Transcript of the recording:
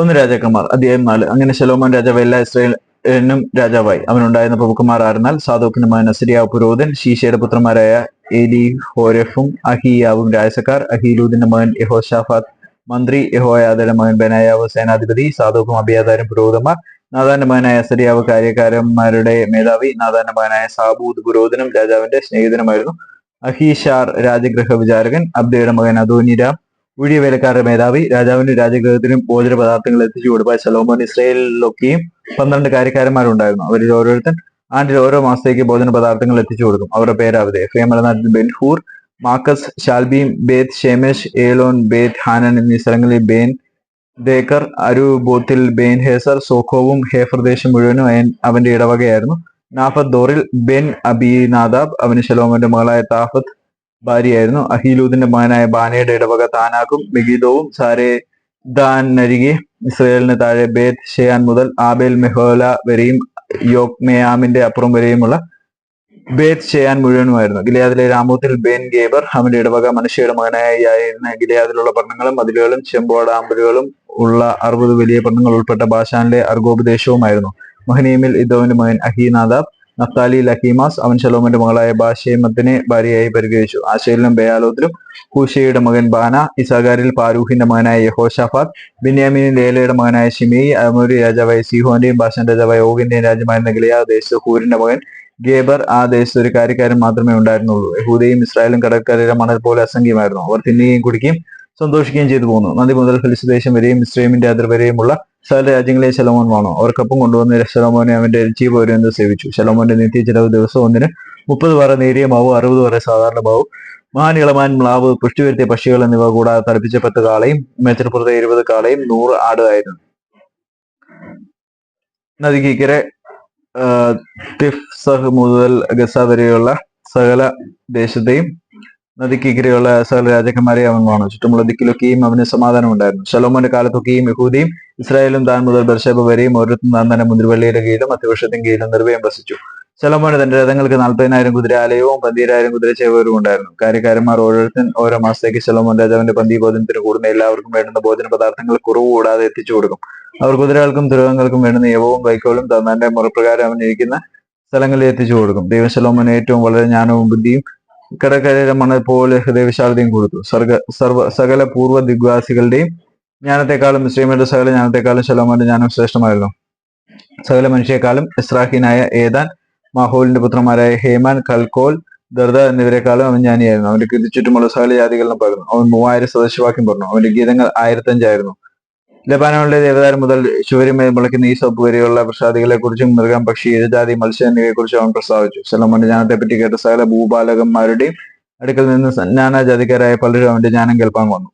ഒന്ന് രാജാക്കന്മാർ അധ്യായം നാല്. അങ്ങനെ ശലോമോൻ രാജാവ് എല്ലാ ഇസ്രായേലിനും രാജാവായി. അവനുണ്ടായിരുന്ന പ്രഭുക്കന്മാർ ആയിരുന്നാൽ സാധോക്കിന്റെ മകൻ അസരിയാ പുരോഹിതൻ ശീശയുടെ പുത്രന്മാരായ എലി ഹോരഫും അഹിയാവും രാജസക്കാർ അഹിലൂദിന്റെ മകൻ യഹോഷാഫാത്ത് മന്ത്രി യഹോയാദയുടെ മകൻ ബനായാവ് സേനാധിപതി സാധോക്കും അഭിയാദാരും പുരോഹിതന്മാർ നാദാന്റെ മകനായ അസരിയാവ് കാര്യക്കാരന്മാരുടെ മേധാവി നാദാന്റെ മകനായ സാബൂദ് പുരോഹിതനും രാജാവിന്റെ സ്നേഹിതനുമായിരുന്നു. അഹീഷാർ രാജഗൃഹ വിചാരകൻ അബ്ദയുടെ മകൻ അദോനിരാം ഊഴിയ വേലക്കാരുടെ മേധാവി രാജാവിനും രാജഗൃഹത്തിനും ഭോജന പദാർത്ഥങ്ങൾ എത്തിച്ചു കൊടുപ്പാൻ ശലോമോൻ ഇസ്രയേലിലൊക്കെയും പന്ത്രണ്ട് കാര്യക്കാരന്മാരുണ്ടായിരുന്നു. അവരിൽ ഓരോരുത്തൻ ആണ്ടിൽ ഓരോ മാസത്തേക്ക് ഭോജന പദാർത്ഥങ്ങൾ എത്തിച്ചു കൊടുക്കും. അവരുടെ പേരാവത് മലനാട്ടിൽ ബെൻഹൂർ മാക്കസ് ഷാൽബീം ബേത്ത് ഷേമേഷ് ഏലോൻ ബേത്ത് ഹാനൻ എന്നീ സ്ഥലങ്ങളിൽ ബേൻ ദേക്കർ അരുബോത്തിൽ ബേൻ ഹേസർ സോഖോവും ഹേഫർദേശം മുഴുവനും അവന്റെ ഇടവകയായിരുന്നു. നാഫത്ത് ദോറിൽ ബെൻ അബി നാദാബ് അവന് ശലോമന്റെ മകളായ താഫത്ത് ഭാര്യയായിരുന്നു. അഹീലൂദിന്റെ മകനായ ബാനയുടെ ഇടവക താനാക്കും മെഗീദോവും ദാൻ നരികെ ഇസ്രയേലിന് താഴെ ബേത്ത് ഷെയാൻ മുതൽ ആബേൽ മെഹോല വരെയും യോക്മേയാമിന്റെ അപ്പുറം വരെയുമുള്ള ബേത്ത് ഷെയാൻ മുഴുവനുമായിരുന്നു. ഗിലയാദിലെ രാമൂത്തിൽ ബേൻ ഗേബർ അവന്റെ ഇടവക മനുഷ്യയുടെ മകനായിരുന്ന ഗിലയാദിലുള്ള പട്ടണങ്ങളും മതിലുകളും ചെമ്പോടാമ്പലുകളും ഉള്ള അറുപത് വലിയ പട്ടണങ്ങൾ ഉൾപ്പെട്ട ബാഷാനിലെ അർഗോപദേശവുമായിരുന്നു മഹനീമിൽ ഇദോവിന്റെ മകൻ അഹീനാദാബ് നഫ്താലി ലഹീമാസ് അവൻ ശലോമന്റെ മകളായ ബാഷേമത്തിനെ ഭാര്യയായി പരിഗണിച്ചു. ആശയിലും ബയാലോത്തിലും ഹൂഷയുടെ മകൻ ബാന ഇസാഗാരിൽ പാരൂഹിന്റെ മകനായ യഹോഷാഫാത്ത് ബിന്യാമിനിൽ ലേലയുടെ മകനായ ഷിമി അമൂരി രാജാവായ സിഹോന്റെയും ബാഷൻ രാജാവായ ഓഗിന്റെയും രാജ്യമായിരുന്ന ഗിലിയാ ദേശത്ത് ഹൂരിന്റെ മകൻ ഗേബർ ആ ദേശത്ത് ഒരു കാര്യക്കാരൻ മാത്രമേ ഉണ്ടായിരുന്നുള്ളൂ. യഹൂദയും ഇസ്രായേലും കടൽക്കരയിലെ മണൽ പോലെ അസംഖ്യമായിരുന്നു. അവർ തിന്നുകയും കുടിക്കുകയും സന്തോഷിക്കുകയും ചെയ്തു പോകുന്നു. നദി മുതൽ ഫിലിസ് ദേശം വരെയും ഇസ്രേമിന്റെ അതിർ വരെയുമുള്ള സകല രാജ്യങ്ങളെ ശലോമോൻ വാണോ? അവർക്കൊപ്പം കൊണ്ടുവന്ന ശലോമോനെ അവന്റെ എൽച്ചി പോരെന്ന് സേവിച്ചു? ശലോമോന്റെ നിത്യ ചിലവ് ദിവസം ഒന്നിന് മുപ്പത് പറ നേരിയ മാവും അറുപത് പറ സാധാരണ മാവും മഹാൻ ഇളമാൻ മ്ലാവ് പുഷ്ടി വരുത്തിയ പക്ഷികൾ എന്നിവ കൂടാതെ തടിപ്പിച്ച പത്ത് കാളയും മേച്ചൽപ്പുറത്തെ ഇരുപത് കാളയും നൂറ് ആട് ആയിരുന്നു തിഫ് സഹ് മുതൽ ഗസ വരെയുള്ള സകല ദേശത്തെയും നദിക്കിക്കരെയുള്ള സകല രാജാക്കന്മാരെ അവൻ വാണു. ചുറ്റുമുള്ള ദിക്കിലൊക്കെയും അവന് സമാധാനം ഉണ്ടായിരുന്നു ശലോമോന്റെ കാലത്തൊക്കെയും യഹൂദിയും ഇസ്രായേലും താൻ മുതൽ ബർഷേബ വരെയും ഓരോരുത്തരും താൻ തന്നെ മുന്തിരിവള്ളിയുടെ കീഴിലും അത്യവശ്യത്തിന് കീഴിലും നിർവയം വസിച്ചു. ശലോമോന് തന്റെ രഥങ്ങൾക്ക് നാൽപ്പതിനായിരം കുതിരാലയവും പന്തീരായിരം കുതിരച്ചേവരും ഉണ്ടായിരുന്നു. കാര്യക്കാരന്മാർ ഓരോരുത്തൻ ഓരോ മാസത്തേക്ക് ശലോമോൻ രാജാവിന്റെ പന്തി ഭോജനത്തിന് കൂടുന്ന എല്ലാവർക്കും വേണ്ടുന്ന ഭോജന പദാർത്ഥങ്ങൾ കുറവ് കൂടാതെ എത്തിച്ചു കൊടുക്കും. അവർ കുതിരകൾക്കും തുരകങ്ങൾക്കും വേണ്ടുന്ന യവവും വൈക്കോലും തന്റെ മുറപ്രകാരം അവൻ ഇരിക്കുന്ന സ്ഥലങ്ങളിൽ എത്തിച്ചു കൊടുക്കും. ദൈവ ശലോമോന് ഏറ്റവും വളരെ ജ്ഞാനവും ബുദ്ധിയും കടക്കരയിലെ മണൽ പോലെ ഹൃദയവിശാലതയും കൊടുത്തു. സർഗ സർവ സകല പൂർവ ദിഗ്വാസികളുടെയും ജ്ഞാനത്തെക്കാളും ഇസ്രീമയുടെ സകല ജ്ഞാനത്തെക്കാളും ശലോമോന്റെ ജ്ഞാനം ശ്രേഷ്ഠമായിരുന്നു സകല മനുഷ്യരെക്കാളും ഇസ്രാഹീനായ ഏതാൻ മാഹോലിന്റെ പുത്രന്മാരായ ഹേമാൻ കൽക്കോൽ ദർദ എന്നിവരെക്കാളും അവൻ ജ്ഞാനിയായിരുന്നു. അവന്റെ കൃതി ചുറ്റുമുള്ള സകല ജാതികളിലും പകർന്നു. അവൻ മൂവായിരം സദസ്യവാക്യം പറഞ്ഞു. അവന്റെ ഗീതങ്ങൾ ആയിരത്തഞ്ചായിരുന്നു. ലബാനോണിലെ ദേവതാരം മുതൽ ചുവരുമേൽ മുളയ്ക്കുന്ന ഈ സോപ്പ് വരെയുള്ള പ്രസാദികളെ കുറിച്ചും മൃഗം പക്ഷി ഏതുജാതി മത്സ്യം എന്നിവയെ കുറിച്ചും അവൻ പ്രസ്താവിച്ചു. സലോമോന്റെ ജ്ഞാനത്തെ പറ്റി കേട്ട സകല ഭൂപാലകന്മാരുടെയും അടുക്കൽ നിന്ന് നാനാ ജാതിക്കാരായ പലരും അവന്റെ ജ്ഞാനം കേൾപ്പാൻ വന്നു.